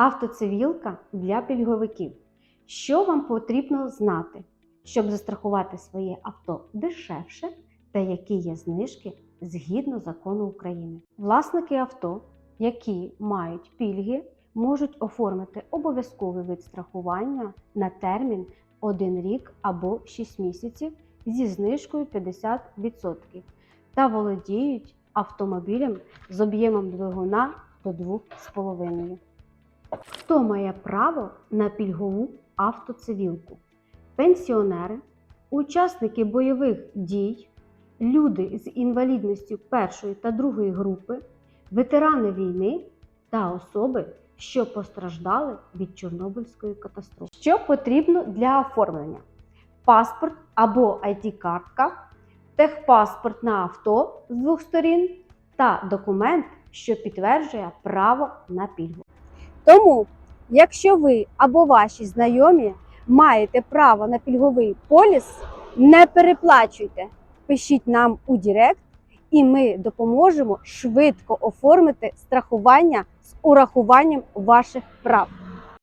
Автоцивілка для пільговиків. Що вам потрібно знати, щоб застрахувати своє авто дешевше та які є знижки згідно закону України? Власники авто, які мають пільги, можуть оформити обов'язковий вид страхування на термін 1 рік або 6 місяців зі знижкою 50% та володіють автомобілем з об'ємом двигуна до 2,5. Хто має право на пільгову автоцивілку? Пенсіонери, учасники бойових дій, люди з інвалідністю першої та другої групи, ветерани війни та особи, що постраждали від Чорнобильської катастрофи. Що потрібно для оформлення? Паспорт або ID-картка, техпаспорт на авто з двох сторін та документ, що підтверджує право на пільгу. Тому, якщо ви або ваші знайомі маєте право на пільговий поліс, не переплачуйте. Пишіть нам у Директ, і ми допоможемо швидко оформити страхування з урахуванням ваших прав.